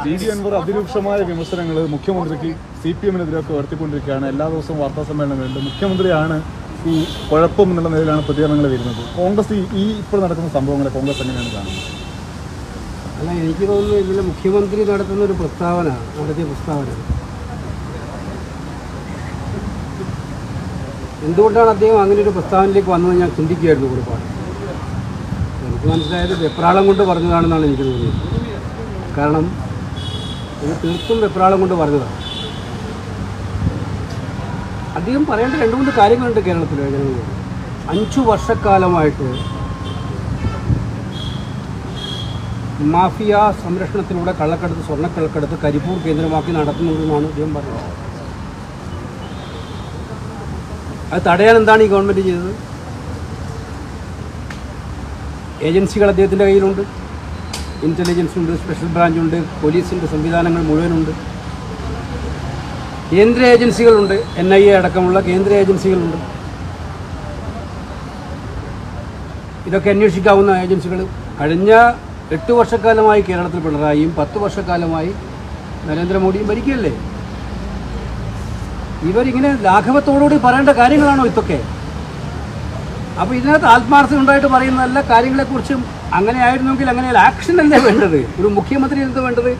B G Anwar അതിരൂക്ഷമായ വിമർശനങ്ങൾ മുഖ്യമന്ത്രിക്ക് സി പി എമ്മിനെതിരെയൊക്കെ ഉയർത്തിക്കൊണ്ടിരിക്കുകയാണ്. എല്ലാ ദിവസവും വാർത്താ സമ്മേളനങ്ങളുണ്ട്. മുഖ്യമന്ത്രിയാണ് ഈ കുഴപ്പം എന്നുള്ള നിലയിലാണ് പ്രതികരണങ്ങൾ വരുന്നത്. കോൺഗ്രസ് ഈ ഇപ്പോൾ നടക്കുന്ന സംഭവങ്ങളെ കോൺഗ്രസ് എങ്ങനെയാണ് കാണുന്നത്? അല്ല എനിക്ക് തോന്നുന്നു ഇതിൽ മുഖ്യമന്ത്രി നടത്തുന്ന ഒരു പ്രസ്താവന നടത്തിയ പ്രസ്താവന. എന്തുകൊണ്ടാണ് അദ്ദേഹം അങ്ങനെ ഒരു പ്രസ്താവനയിലേക്ക് വന്നത് ഞാൻ ചിന്തിക്കുകയായിരുന്നു ഒരുപാട് എനിക്ക് മനസ്സിലായത് വെപ്രാളം കൊണ്ട് പറഞ്ഞതാണെന്നാണ് എനിക്ക് തോന്നിയത്. കാരണം ഇത് തീർത്തും വെപ്രാളം കൊണ്ട് പറഞ്ഞതാണ്. അധികം പറയേണ്ട രണ്ട് മൂന്ന് കാര്യങ്ങളുണ്ട് കേരളത്തിൽ ജനങ്ങളോട് അഞ്ചു വർഷക്കാലമായിട്ട് മാഫിയ സംരക്ഷണത്തിലൂടെ കള്ളക്കടത്ത് സ്വർണക്കള്ളക്കടത്ത് കരിപ്പൂർ കേന്ദ്രമാക്കി നടത്തുന്നുണ്ടെന്നാണ് അദ്ദേഹം പറഞ്ഞത്. അത് തടയാൻ എന്താണ് ഈ ഗവൺമെന്റ് ചെയ്തത്? ഏജൻസികൾ അദ്ദേഹത്തിന്റെ കയ്യിലുണ്ട്. ഇന്റലിജൻസ് ഉണ്ട് സ്പെഷ്യൽ ബ്രാഞ്ച് ഉണ്ട് പോലീസിന്റെ സംവിധാനങ്ങൾ മുഴുവനുണ്ട്. കേന്ദ്ര ഏജൻസികളുണ്ട് എൻ ഐ എ അടക്കമുള്ള കേന്ദ്ര ഏജൻസികളുണ്ട്. ഇതൊക്കെ അന്വേഷിക്കാവുന്ന ഏജൻസികൾ. കഴിഞ്ഞ എട്ട് വർഷക്കാലമായി കേരളത്തിൽ പിണറായിയും പത്ത് വർഷക്കാലമായി നരേന്ദ്രമോദിയും ഭരിക്കുകയല്ലേ? ഇവരിങ്ങനെ ലാഘവത്തോടുകൂടി പറയേണ്ട കാര്യങ്ങളാണോ ഇതൊക്കെ? അപ്പോൾ ഇതിനകത്ത് ആത്മാർത്ഥം ഉണ്ടായിട്ട് പറയുന്നതല്ല കാര്യങ്ങളെക്കുറിച്ചും അങ്ങനെ ആയിരുന്നെങ്കിൽ അങ്ങനെ ആക്ഷൻ എന്താ വേണ്ടത്? ഒരു മുഖ്യമന്ത്രി എന്താ വേണ്ടത്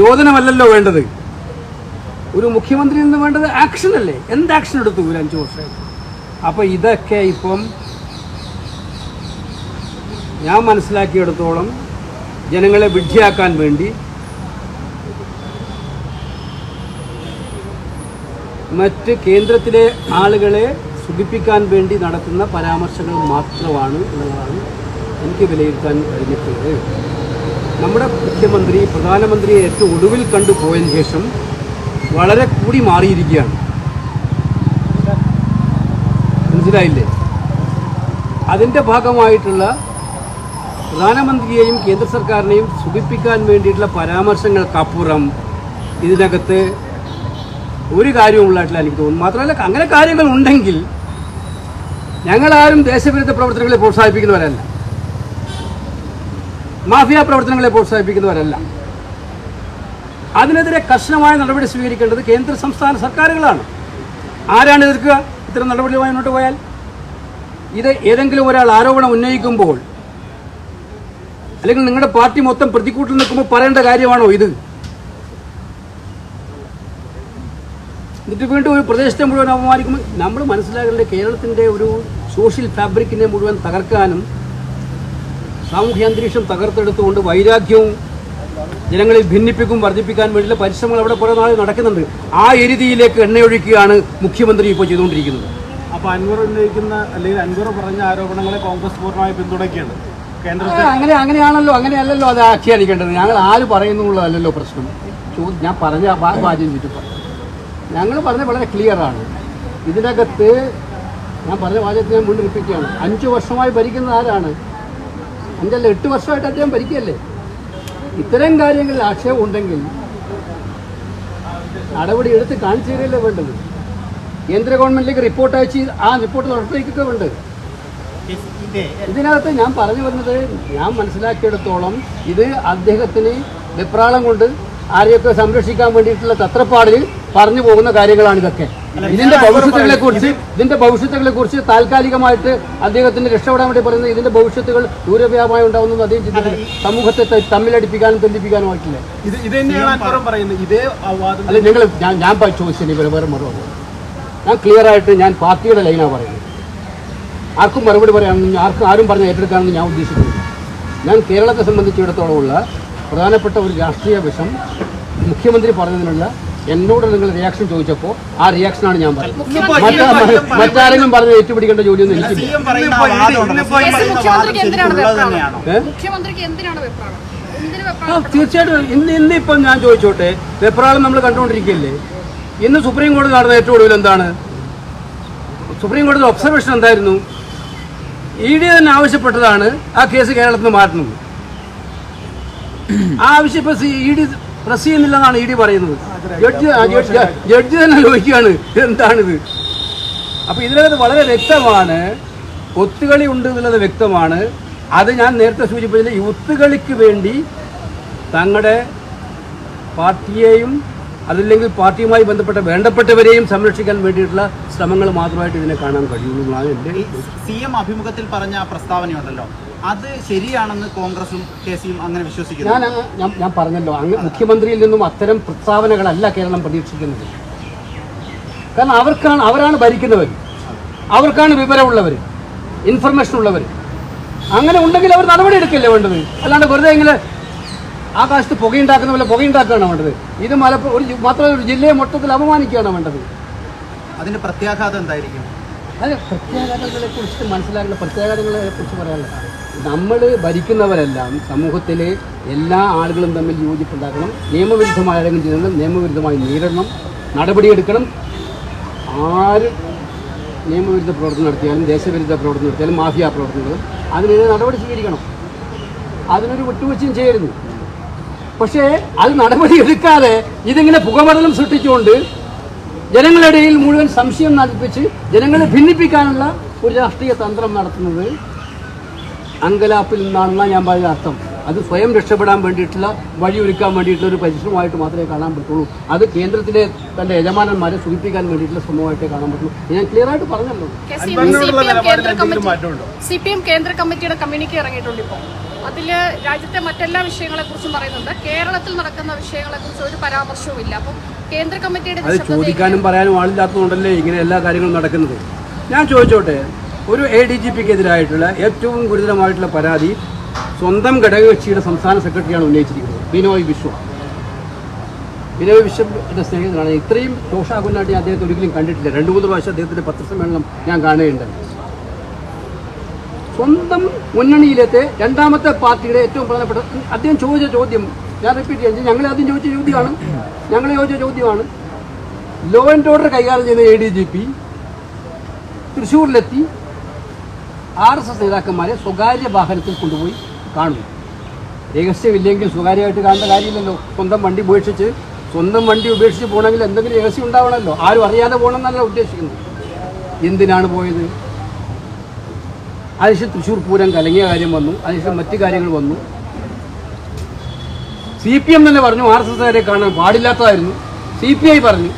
രോദനമല്ലല്ലോ വേണ്ടത്. ഒരു മുഖ്യമന്ത്രി നിന്ന് വേണ്ടത് ആക്ഷൻ അല്ലേ? എന്ത് ആക്ഷൻ എടുത്തു ഒരു അഞ്ചു വർഷം? അപ്പോൾ ഇതൊക്കെ ഇപ്പം ഞാൻ മനസ്സിലാക്കിയെടുത്തോളം ജനങ്ങളെ വിഡ്ഢിയാക്കാൻ വേണ്ടി മറ്റ് കേന്ദ്രത്തിലെ ആളുകളെ സുഖിപ്പിക്കാൻ വേണ്ടി നടത്തുന്ന പരാമർശങ്ങൾ മാത്രമാണ് എന്നുള്ളതാണ് എനിക്ക് വിലയിരുത്താൻ കഴിഞ്ഞിട്ടുള്ളത് നമ്മുടെ മുഖ്യമന്ത്രി പ്രധാനമന്ത്രിയെ ഏറ്റവും ഒടുവിൽ കണ്ടു പോയതിനു ശേഷം വളരെ കൂടി മാറിയിരിക്കുകയാണ്. മനസ്സിലായില്ലേ? അതിന്റെ ഭാഗമായിട്ടുള്ള പ്രധാനമന്ത്രിയെയും കേന്ദ്ര സർക്കാരിനെയും സുഖിപ്പിക്കാൻ വേണ്ടിയിട്ടുള്ള പരാമർശങ്ങൾക്കപ്പുറം ഇതിനകത്ത് ഒരു കാര്യവും ഉള്ളതായിട്ടില്ല എനിക്ക് തോന്നുന്നു. മാത്രമല്ല അങ്ങനെ കാര്യങ്ങൾ ഉണ്ടെങ്കിൽ ഞങ്ങളാരും ദേശവിരുദ്ധ പ്രവർത്തനങ്ങളെ പ്രോത്സാഹിപ്പിക്കുന്നവരല്ല. മാഫിയ പ്രവർത്തനങ്ങളെ പ്രോത്സാഹിപ്പിക്കുന്നവരല്ല. അതിനെതിരെ കർശനമായ നടപടി സ്വീകരിക്കേണ്ടത് കേന്ദ്ര സംസ്ഥാന സർക്കാരുകളാണ്. ആരാണ് എതിർക്കുക? ഇത്തരം നടപടികളുമായി മുന്നോട്ട് പോയാൽ. ഇത് ഏതെങ്കിലും ഒരാൾ ആരോപണം ഉന്നയിക്കുമ്പോൾ അല്ലെങ്കിൽ നിങ്ങളുടെ പാർട്ടി മൊത്തം പ്രതിക്കൂട്ടിൽ നിൽക്കുമ്പോൾ പറയേണ്ട കാര്യമാണോ ഇത്? എന്നിട്ട് വീണ്ടും ഒരു പ്രദേശത്തെ മുഴുവൻ അപമാനിക്കുമ്പോൾ നമ്മൾ മനസ്സിലാക്കേണ്ടത് കേരളത്തിന്റെ ഒരു സോഷ്യൽ ഫാബ്രിക്കിനെ മുഴുവൻ തകർക്കാനും സാമൂഹ്യ അന്തരീക്ഷം തകർത്തെടുത്തുകൊണ്ട് വൈരാഗ്യവും ജനങ്ങളിൽ ഭിന്നിപ്പിക്കും വർദ്ധിപ്പിക്കാൻ വേണ്ടിയുള്ള പരിശ്രമങ്ങൾ അവിടെ കുറേ നാൾ നടക്കുന്നുണ്ട്. ആ എരുതിയിലേക്ക് എണ്ണയൊഴിക്കുകയാണ് മുഖ്യമന്ത്രി ഇപ്പോൾ ചെയ്തുകൊണ്ടിരിക്കുന്നത്. അപ്പോൾ അൻവർ ഉന്നയിക്കുന്ന അല്ലെങ്കിൽ അൻവർ പറഞ്ഞ ആരോപണങ്ങളെ കോൺഗ്രസ് പൂർണമായി പിന്തുണയ്ക്കുകയാണ്. കേന്ദ്ര അങ്ങനെ അങ്ങനെയാണല്ലോ അങ്ങനെയല്ലല്ലോ അത് ആഖ്യാനിക്കേണ്ടത്. ഞങ്ങൾ ആര് പറയുന്നുള്ളതല്ലല്ലോ പ്രശ്നം. ഞാൻ പറഞ്ഞ വാചകം ചുറ്റി ഞങ്ങൾ പറഞ്ഞത് വളരെ ക്ലിയറാണ് ഇതിനകത്ത് ഞാൻ പറഞ്ഞ വാചകത്തെ ഞാൻ വീണ്ടും റിപ്പീറ്റ് അഞ്ച് വർഷമായി ഭരിക്കുന്ന ആരാണ്? അഞ്ചല്ല എട്ട് വർഷമായിട്ട് അദ്ദേഹം ഭരിക്കുകയല്ലേ? ഇത്തരം കാര്യങ്ങളിൽ ആക്ഷേപം ഉണ്ടെങ്കിൽ നടപടി എടുത്ത് കാണിച്ചു തരികയല്ലേ വേണ്ടത്? കേന്ദ്ര ഗവൺമെന്റിലേക്ക് റിപ്പോർട്ട് അയച്ച് ആ റിപ്പോർട്ട് നടത്തിക്കൊക്കെ വേണ്ടത് ഇതിനകത്ത് ഞാൻ പറഞ്ഞു വരുന്നത് ഞാൻ മനസ്സിലാക്കിയെടുത്തോളം ഇത് അദ്ദേഹത്തിന് വെപ്രാളം കൊണ്ട് ആരെയൊക്കെ സംരക്ഷിക്കാൻ വേണ്ടിയിട്ടുള്ള തത്രപ്പാടിൽ പറഞ്ഞു പോകുന്ന കാര്യങ്ങളാണ് ഇതൊക്കെ. ഇതിന്റെ ഭവിഷ്യത്തുകളെ കുറിച്ച് ഇതിന്റെ ഭവിഷ്യത്തുകളെ കുറിച്ച് താൽക്കാലികമായിട്ട് അദ്ദേഹത്തിന് രക്ഷപ്പെടാൻ വേണ്ടി പറയുന്നത് ഇതിന്റെ ഭവിഷ്യത്തുകൾ ദൂരവ്യാപമായി ഉണ്ടാവുന്നത് അദ്ദേഹം ചിന്തിക്കുന്നത് സമൂഹത്തെ തമ്മിലടിപ്പിക്കാനും തെല്ലിപ്പിക്കാനും ആയിട്ടില്ല? അല്ല നിങ്ങൾ ഞാൻ ഞാൻ ചോദിച്ചതിന് വേറെ മറുപടി ഞാൻ ക്ലിയർ ആയിട്ട് ഞാൻ പാർട്ടിയുടെ ലൈനാണ് പറയുന്നത്. ആർക്കും മറുപടി പറയാമെന്ന് ആർക്കും ആരും പറഞ്ഞ് ഏറ്റെടുക്കാമെന്ന് ഞാൻ ഉദ്ദേശിക്കുന്നില്ല. ഞാൻ കേരളത്തെ സംബന്ധിച്ചിടത്തോളം ഉള്ള പ്രധാനപ്പെട്ട ഒരു രാഷ്ട്രീയ വിഷം മുഖ്യമന്ത്രി പറഞ്ഞതിനുള്ള എന്നോട് നിങ്ങൾ റിയാക്ഷൻ ചോദിച്ചപ്പോൾ ആ റിയാക്ഷനാണ് ഞാൻ പറഞ്ഞത്. മറ്റാരെങ്കിലും പറഞ്ഞ് ഏറ്റുപിടിക്കേണ്ട ജോലിയൊന്നും എനിക്കില്ല. മുഖ്യമന്ത്രിക്ക് എന്തിനാണ് മുഖ്യമന്ത്രിക്ക് എന്തിനാണ് വെപ്രാളം? എന്തിന് വെപ്രാളം തീർച്ചയായിട്ടും. ഇന്ന് ഇന്ന് ഇപ്പം ഞാൻ ചോദിച്ചോട്ടെ വെപ്രാളം നമ്മൾ കണ്ടുകൊണ്ടിരിക്കുകയല്ലേ? ഇന്ന് സുപ്രീം കോടതി നടന്ന ഏറ്റവും ഒടുവിൽ എന്താണ്? സുപ്രീം കോടതി ഒബ്സർവേഷൻ എന്തായിരുന്നു? ഇ ഡി തന്നെ ആവശ്യപ്പെട്ടതാണ് ആ കേസ് കേരളത്തിൽ നിന്ന് മാറ്റുന്നത്. ആ ആവശ്യം ഇപ്പൊ ഇ ഡി പ്രസ് ചെയ്യുന്നില്ലെന്നാണ് ഇ ഡി പറയുന്നത്. ജഡ്ജി ജഡ്ജി തന്നെ ചോദിക്കുകയാണ് എന്താണിത്? അപ്പൊ ഇതിനകത്ത് വളരെ വ്യക്തമാണ് ഒത്തുകളി ഉണ്ട് എന്നുള്ളത് വ്യക്തമാണ്. അത് ഞാൻ നേരത്തെ സൂചിപ്പിച്ചത് ഈ ഒത്തുകളിക്ക് വേണ്ടി തങ്ങളുടെ പാർട്ടിയെയും അതല്ലെങ്കിൽ പാർട്ടിയുമായി ബന്ധപ്പെട്ട വേണ്ടപ്പെട്ടവരെയും സംരക്ഷിക്കാൻ വേണ്ടിയിട്ടുള്ള ശ്രമങ്ങൾ മാത്രമായിട്ട് ഇതിനെ കാണാൻ കഴിയുള്ളൂ എന്നാണ് എന്റെ സി എം അഭിമുഖത്തിൽ പറഞ്ഞ പ്രസ്താവനയുണ്ടല്ലോ. അത് ശരിയാണെന്ന് കോൺഗ്രസും കെ സിയും അങ്ങനെ വിശ്വസിക്കുന്നു. ഞാൻ ഞാൻ പറഞ്ഞല്ലോ അങ്ങ് മുഖ്യമന്ത്രിയിൽ നിന്നും അത്തരം പ്രസ്താവനകളല്ല കേരളം പ്രതീക്ഷിക്കുന്നത്. കാരണം അവർക്കാണ് അവരാണ് ഭരിക്കുന്നവർ അവർക്കാണ് വിവരമുള്ളവർ ഇൻഫർമേഷൻ ഉള്ളവർ അങ്ങനെ ഉണ്ടെങ്കിൽ അവർ നടപടി എടുക്കല്ലേ വേണ്ടത്? അല്ലാണ്ട് വെറുതെ ഇങ്ങനെ ആകാശത്ത് പുകയുണ്ടാക്കുന്ന പോലെ പുകയുണ്ടാക്കുകയാണ് വേണ്ടത്. ഇത് മലപ്പുറം ഒരു മാത്രമല്ല ഒരു ജില്ലയെ മൊത്തത്തിൽ അപമാനിക്കുകയാണ് വേണ്ടത്. അതിന്റെ പ്രത്യാഘാതം എന്തായിരിക്കും? അത് പ്രത്യാഘാതങ്ങളെ കുറിച്ച് മനസ്സിലാക്കുന്ന പ്രത്യാഘാതങ്ങളെ കുറിച്ച് പറയാനുള്ള നമ്മൾ ഭരിക്കുന്നവരെല്ലാം സമൂഹത്തിലെ എല്ലാ ആളുകളും തമ്മിൽ യോജിപ്പുണ്ടാക്കണം. നിയമവിരുദ്ധമായ ആരെങ്കിലും ചെയ്യുന്നത് നിയമവിരുദ്ധമായി നേരിടണം നടപടിയെടുക്കണം. ആര് നിയമവിരുദ്ധ പ്രവർത്തനം നടത്തിയാലും ദേശവിരുദ്ധ പ്രവർത്തനം നടത്തിയാലും മാഫിയ പ്രവർത്തനങ്ങളും അതിനെതിരെ നടപടി സ്വീകരിക്കണം. അതിനൊരു വിട്ടുവീഴ്ചയും ചെയ്യരുത്. പക്ഷേ അത് നടപടി എടുക്കാതെ ഇതിങ്ങനെ പുകമടലം സൃഷ്ടിച്ചുകൊണ്ട് ജനങ്ങളുടെ ഇടയിൽ മുഴുവൻ സംശയം നടിപ്പിച്ച് ജനങ്ങളെ ഭിന്നിപ്പിക്കാനുള്ള ഒരു രാഷ്ട്രീയ തന്ത്രം നടത്തുന്നത് അങ്കലാപ്പിൽ നിന്നാണെന്നാണ് ഞാൻ പറയുന്ന അർത്ഥം. അത് സ്വയം രക്ഷപ്പെടാൻ വേണ്ടിയിട്ടുള്ള വഴിയൊരുക്കാൻ വേണ്ടിയിട്ടുള്ള ഒരു പരിശ്രമമായിട്ട് മാത്രമേ കാണാൻ പറ്റുള്ളൂ. അത് കേന്ദ്രത്തിലെ തന്റെ യജമാനന്മാരെ സൂചിപ്പിക്കാൻ വേണ്ടിയിട്ടുള്ള ശ്രമമായിട്ടേ കാണാൻ പറ്റുള്ളൂ. ഞാൻ ക്ലിയർ ആയിട്ട് പറഞ്ഞല്ലോ. സിപിഎം സി കേന്ദ്ര കമ്മിറ്റി മാറ്റമുണ്ടോ? പി എം കേന്ദ്ര കമ്മിറ്റിയുടെ കമ്മ്യൂണിറ്റി ഇറങ്ങിയിട്ടുണ്ട് ഇപ്പോൾ അതിൽ രാജ്യത്തെ മറ്റെല്ലാ വിഷയങ്ങളെ കുറിച്ചും പറയുന്നുണ്ട്. കേരളത്തിൽ നടക്കുന്ന വിഷയങ്ങളെ കുറിച്ച് ഒരു പരാമർശവും ഇല്ല. അപ്പം കേന്ദ്ര കമ്മിറ്റിയുടെ ചോദിക്കാനും പറയാനും ആളില്ലാത്തതുകൊണ്ടല്ലേ ഇങ്ങനെ എല്ലാ കാര്യങ്ങളും നടക്കുന്നത്? ഞാൻ ചോദിച്ചോട്ടെ ഒരു എ ഡി ജി പിക്കെതിരായിട്ടുള്ള ഏറ്റവും ഗുരുതരമായിട്ടുള്ള പരാതി സ്വന്തം ഘടകകക്ഷിയുടെ സംസ്ഥാന സെക്രട്ടറിയാണ് ഉന്നയിച്ചിരിക്കുന്നത് ബിനോയ് വിശ്വ ബിനോയ് വിശ്വന്റെ സ്നേഹിതനാണ്. ഇത്രയും ഞാൻ അദ്ദേഹത്തെ ഒരിക്കലും കണ്ടിട്ടില്ല. രണ്ട് മൂന്ന് പ്രാവശ്യം അദ്ദേഹത്തിന്റെ പത്രസമ്മേളനം ഞാൻ കാണുകയുണ്ടായി. സ്വന്തം മുന്നണിയിലത്തെ രണ്ടാമത്തെ പാർട്ടിയുടെ ഏറ്റവും പ്രധാനപ്പെട്ട അദ്ദേഹം ചോദിച്ച ചോദ്യം ഞാൻ റിപ്പീറ്റ് ചെയ്യാം. ഞങ്ങൾ ആദ്യം ചോദിച്ച ചോദ്യമാണ്. ഞങ്ങൾ ചോദിച്ച ചോദ്യമാണ്. ലോ ആൻഡ് ഓർഡർ കൈകാര്യം ചെയ്യുന്ന എ ഡി ജി പി തൃശ്ശൂരിലെത്തി. ആർ എസ് എസ് നേതാക്കന്മാരെ സ്വകാര്യ വാഹനത്തിൽ കൊണ്ടുപോയി കാണുന്നു. രഹസ്യമില്ലെങ്കിൽ സ്വകാര്യമായിട്ട് കാണേണ്ട കാര്യമില്ലല്ലോ. സ്വന്തം വണ്ടി ഉപേക്ഷിച്ച് സ്വന്തം വണ്ടി ഉപേക്ഷിച്ച് പോകണമെങ്കിൽ എന്തെങ്കിലും രഹസ്യം ഉണ്ടാവണമല്ലോ. ആരും അറിയാതെ പോകണമെന്നല്ല ഉദ്ദേശിക്കുന്നത്. എന്തിനാണ് പോയത്? അതിനുശേഷം തൃശ്ശൂർ പൂരം കലങ്ങിയ കാര്യം വന്നു. അതിനുശേഷം മറ്റു കാര്യങ്ങൾ വന്നു. സി പി എം തന്നെ പറഞ്ഞു ആർ എസ് എസ്കാരെ കാണാൻ പാടില്ലാത്തതായിരുന്നു. സി പി ഐ പറഞ്ഞു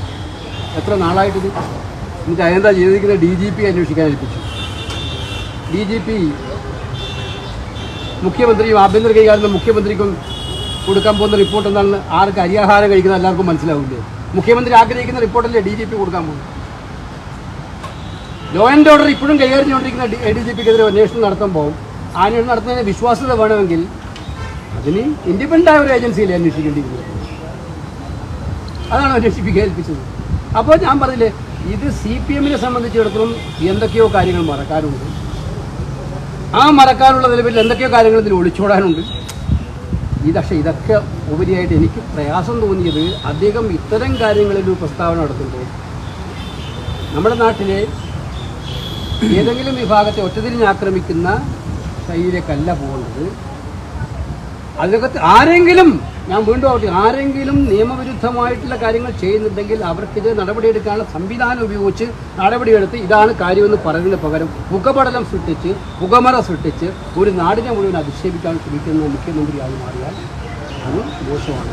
എത്ര നാളായിട്ടിത്? എന്നിട്ട് അതെന്താ ചെയ്തിരിക്കുന്നത്? ഡി ജി പി അന്വേഷിക്കാൻ ഏൽപ്പിച്ചു. ഡി ജി പി മുഖ്യമന്ത്രിയും ആഭ്യന്തര കൈകാര്യം മുഖ്യമന്ത്രിക്കും കൊടുക്കാൻ പോകുന്ന റിപ്പോർട്ട് എന്താണെന്ന് ആർക്ക് അരിയാഹാരം കഴിക്കുന്ന എല്ലാവർക്കും മനസ്സിലാവില്ലേ? മുഖ്യമന്ത്രി ആഗ്രഹിക്കുന്ന റിപ്പോർട്ടല്ലേ ഡി ജി പി കൊടുക്കാൻ പോകും ലോ ആൻഡ് ഓർഡർ ഇപ്പോഴും കൈകാര്യം ചെയ്തുകൊണ്ടിരിക്കുന്ന ഡി ജി പിക്കെതിരെ അന്വേഷണം നടത്തുമ്പോൾ അന്വേഷണം നടത്തുന്നതിന് വിശ്വാസ്യത വേണമെങ്കിൽ അതിന് ഇൻഡിപെൻഡന്റ് ആയ ഒരു ഏജൻസിയിലെ അന്വേഷിക്കേണ്ടിയിരുന്നത്. അതാണ് അന്വേഷിപ്പിക്കുക ഏൽപ്പിച്ചത്. അപ്പോൾ ഞാൻ പറഞ്ഞില്ലേ ഇത് സി പി എമ്മിനെ സംബന്ധിച്ചിടത്തോളം എന്തൊക്കെയോ കാര്യങ്ങൾ മറക്കാനുണ്ട്. ആ മറക്കാനുള്ള നിലവിൽ എന്തൊക്കെയോ കാര്യങ്ങൾ ഇതിൽ ഒളിച്ചോടാനുണ്ട്. ഇത് പക്ഷേ ഇതൊക്കെ ഉപരിയായിട്ട് എനിക്ക് പ്രയാസം തോന്നിയത് അദ്ദേഹം ഇത്തരം കാര്യങ്ങളിൽ പ്രസ്താവന നടത്തുമ്പോൾ നമ്മുടെ നാട്ടിലെ ഏതെങ്കിലും വിഭാഗത്തെ ഒറ്റതിരിഞ്ഞ് ആക്രമിക്കുന്ന ശൈലിയിലേക്കല്ല പോകുന്നത്. അതിനകത്ത് ആരെങ്കിലും ഞാൻ വീണ്ടും ആവട്ടെ ആരെങ്കിലും നിയമവിരുദ്ധമായിട്ടുള്ള കാര്യങ്ങൾ ചെയ്യുന്നുണ്ടെങ്കിൽ അവർക്കിത് നടപടിയെടുക്കാനുള്ള സംവിധാനം ഉപയോഗിച്ച് നടപടിയെടുത്ത് ഇതാണ് കാര്യമെന്ന് പറയുന്നതിന് പകരം പുകപടലം സൃഷ്ടിച്ച് പുകമറ സൃഷ്ടിച്ച് ഒരു നാടിനെ മുഴുവൻ അധിക്ഷേപിക്കാൻ ശ്രമിക്കുന്ന മുഖ്യമന്ത്രിയായി മാറിയാൽ അത് മോശമാണ്.